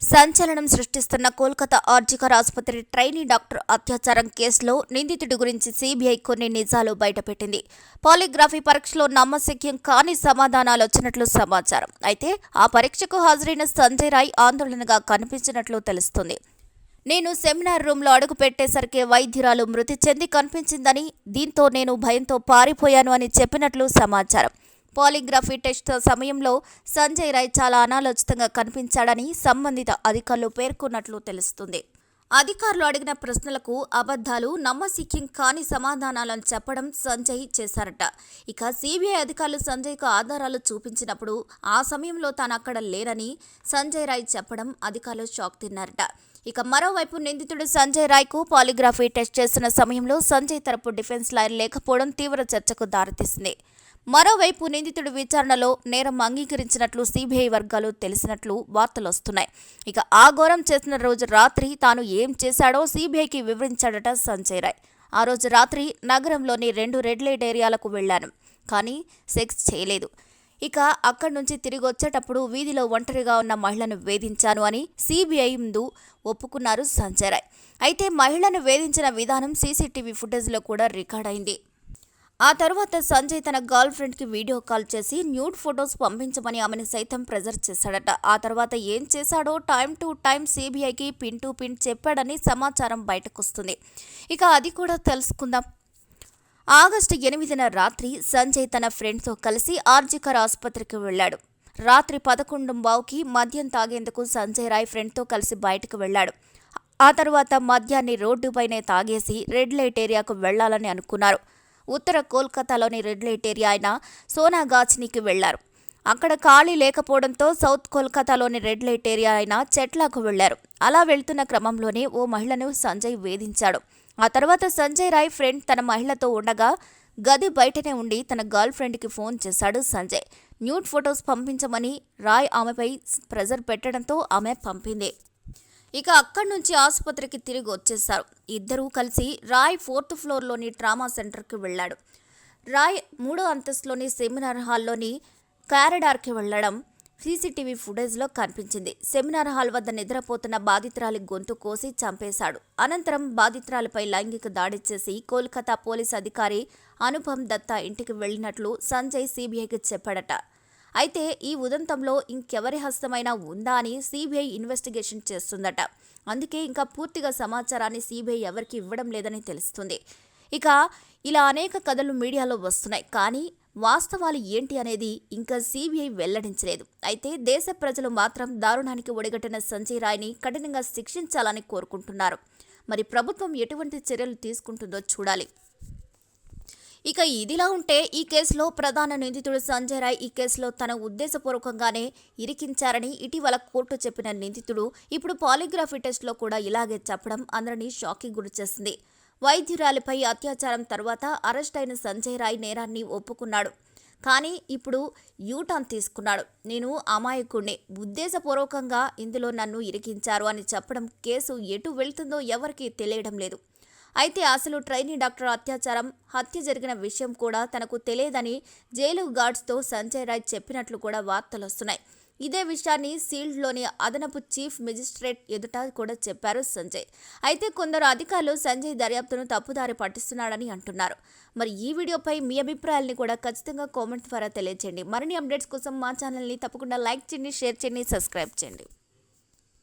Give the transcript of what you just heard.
సంచలనం సృష్టిస్తున్న కోల్కతా ఆర్జికర్ ఆసుపత్రి trainee doctor అత్యాచారం కేసులో నిందితుడి గురించి సీబీఐ కొన్ని నిజాలు బయటపెట్టింది. పాలిగ్రఫీ పరీక్షలో నమ్మశక్యం కాని సమాధానాలు వచ్చినట్లు సమాచారం. అయితే ఆ పరీక్షకు హాజరైన సంజయ్ రాయ్ ఆందోళనగా కనిపించినట్లు తెలుస్తుంది. నేను సెమినార్ రూమ్లో అడుగు పెట్టేసరికి వైద్యురాలు మృతి చెంది కనిపించిందని దీంతో నేను భయంతో పారిపోయాను అని చెప్పినట్లు సమాచారం. పాలిగ్రఫీ టెస్ట్ సమయంలో సంజయ్ రాయ్ చాలా అనాలోచితంగా కనిపించాడని సంబంధిత అధికారులు పేర్కొన్నట్లు తెలుస్తుంది. అధికారులు అడిగిన ప్రశ్నలకు అబద్ధాలు నమ్మశక్యం కాని సమాధానాలను చెప్పడం సంజయ్ చేశారట. ఇక సిబిఐ అధికారులు సంజయ్కు ఆధారాలు చూపించినప్పుడు ఆ సమయంలో తాను అక్కడ లేనని సంజయ్ రాయ్ చెప్పడం అధికారులు షాక్ తిన్నారట. ఇక మరోవైపు నిందితుడు సంజయ్ రాయ్కు పాలిగ్రఫీ టెస్ట్ చేస్తున్న సమయంలో సంజయ్ తరపు డిఫెన్స్ లాయర్ లేకపోవడం తీవ్ర చర్చకు దారితీసింది. మరోవైపు నిందితుడి విచారణలో నేరం అంగీకరించినట్లు సిబిఐ వర్గాలు తెలిసినట్లు వార్తలు వస్తున్నాయి. ఇక ఆ ఘోరం చేసిన రోజు రాత్రి తాను ఏం చేశాడో సిబిఐకి వివరించాడట సంజయ్ రాయ్. ఆ రోజు రాత్రి నగరంలోని రెండు రెడ్ లైట్ ఏరియాలకు వెళ్ళాను కానీ సెక్స్ చేయలేదు. ఇక అక్కడి నుంచి తిరిగి వచ్చేటప్పుడు వీధిలో ఒంటరిగా ఉన్న మహిళను వేధించాను అని సిబిఐ ముందు ఒప్పుకున్నారు సంజయ్ రాయ్. అయితే మహిళను వేధించిన విధానం సీసీటీవీ ఫుటేజ్లో కూడా రికార్డ్ అయింది. ఆ తర్వాత సంజయ్ తన గర్ల్ ఫ్రెండ్కి వీడియో కాల్ చేసి న్యూడ్ ఫొటోస్ పంపించమని ఆమెను సైతం ప్రెజర్ చేశాడట. ఆ తర్వాత ఏం చేశాడో టైం టు టైం సిబిఐకి పిన్ టు పిన్ చెప్పాడని సమాచారం బయటకొస్తుంది. ఇక అది కూడా తెలుసుకుందాం. ఆగస్టు ఎనిమిదిన రాత్రి సంజయ్ తన ఫ్రెండ్తో కలిసి ఆర్జికర్ ఆసుపత్రికి వెళ్ళాడు. రాత్రి పదకొండు బావుకి మద్యం తాగేందుకు సంజయ్ రాయ్ ఫ్రెండ్తో కలిసి బయటకు వెళ్ళాడు. ఆ తర్వాత మద్యాన్ని రోడ్డుపైనే తాగేసి రెడ్ లైట్ ఏరియాకు వెళ్ళాలని అనుకున్నారు. ఉత్తర కోల్కతాలోని రెడ్ లైట్ ఏరియా అయిన సోనాగాచ్నికి వెళ్ళారు. అక్కడ ఖాళీ లేకపోవడంతో సౌత్ కోల్కతాలోని రెడ్ లైట్ ఏరియా అయిన చెట్లాకు వెళ్ళారు. అలా వెళ్తున్న క్రమంలోనే ఓ మహిళను సంజయ్ వేధించాడు. ఆ తర్వాత సంజయ్ రాయ్ ఫ్రెండ్ తన మహిళతో ఉండగా గది బయటనే ఉండి తన గర్ల్ ఫ్రెండ్కి ఫోన్ చేశాడు సంజయ్. న్యూడ్ ఫొటోస్ పంపించమని రాయ్ ఆమెపై ప్రెజర్ పెట్టడంతో ఆమె పంపింది. ఇక అక్కడి నుంచి ఆసుపత్రికి తిరిగి వచ్చేశారు. ఇద్దరూ కలిసి రాయ్ ఫోర్త్ ఫ్లోర్లోని ట్రామా సెంటర్కి వెళ్ళాడు. రాయ్ మూడో అంతస్తులోని సెమినార్ హాల్లోని కారిడార్కి వెళ్ళడం సీసీటీవీ ఫుటేజ్లో కనిపించింది. సెమినార్ హాల్ వద్ద నిద్రపోతున్న బాధితురాలి గొంతు కోసి చంపేశాడు. అనంతరం బాధితురాలిపై లైంగిక దాడి చేసి కోల్కతా పోలీస్ అధికారి అనుపమ్ దత్తా ఇంటికి వెళ్ళినట్లు సంజయ్ సీబీఐకి చెప్పాడట. అయితే ఈ ఉదంతంలో ఇంకెవరి హస్తమైనా ఉందా అని సిబిఐ ఇన్వెస్టిగేషన్ చేస్తుందట. అందుకే ఇంకా పూర్తిగా సమాచారాన్ని సిబిఐ ఎవరికి ఇవ్వడం లేదని తెలుస్తుంది. ఇక ఇలా అనేక కథలు మీడియాలో వస్తున్నాయి. కానీ వాస్తవాలు ఏంటి అనేది ఇంకా సిబిఐ వెల్లడించలేదు. అయితే దేశ ప్రజలు మాత్రం దారుణానికి ఒడిగట్టిన సంజయ్ రాయ్ని కఠినంగా శిక్షించాలని కోరుకుంటున్నారు. మరి ప్రభుత్వం ఎటువంటి చర్యలు తీసుకుంటుందో చూడాలి. ఇక ఇదిలా ఉంటే ఈ కేసులో ప్రధాన నిందితుడు సంజయ్ రాయ్ ఈ కేసులో తన ఉద్దేశపూర్వకంగానే ఇరికించారని ఇటీవల కోర్టు చెప్పిన నిందితుడు ఇప్పుడు పాలిగ్రఫీ టెస్ట్లో కూడా ఇలాగే చెప్పడం అందరినీ షాకింగ్ గురిచేసింది వైద్యురాలిపై అత్యాచారం తర్వాత అరెస్ట్ అయిన సంజయ్ రాయ్ నేరాన్ని ఒప్పుకున్నాడు. కానీ ఇప్పుడు యూటర్న్ తీసుకున్నాడు. నేను అమాయకుణ్ణి. ఉద్దేశపూర్వకంగా ఇందులో నన్ను ఇరికించారు అని చెప్పడం కేసు ఎటు వెళ్తుందో ఎవరికీ తెలియడం లేదు. అయితే అసలు ట్రైనీ డాక్టర్ అత్యాచారం హత్య జరిగిన విషయం కూడా తనకు తెలియదని జైలు గార్డ్స్తో సంజయ్ రాయ్ చెప్పినట్లు కూడా వార్తలు వస్తున్నాయి. ఇదే విషయాన్ని సీల్డ్లోని అదనపు చీఫ్ మెజిస్ట్రేట్ ఎదుట కూడా చెప్పారు సంజయ్. అయితే కొందరు అధికారులు సంజయ్ దర్యాప్తును తప్పుదారి పట్టిస్తున్నాడని అంటున్నారు. మరి ఈ వీడియోపై మీ అభిప్రాయాల్ని కూడా ఖచ్చితంగా కామెంట్ ద్వారా తెలియజేయండి మరిన్ని అప్డేట్స్ కోసం మా ఛానల్ని తప్పకుండా లైక్ చేయండి షేర్ చేయండి సబ్స్క్రైబ్ చేయండి.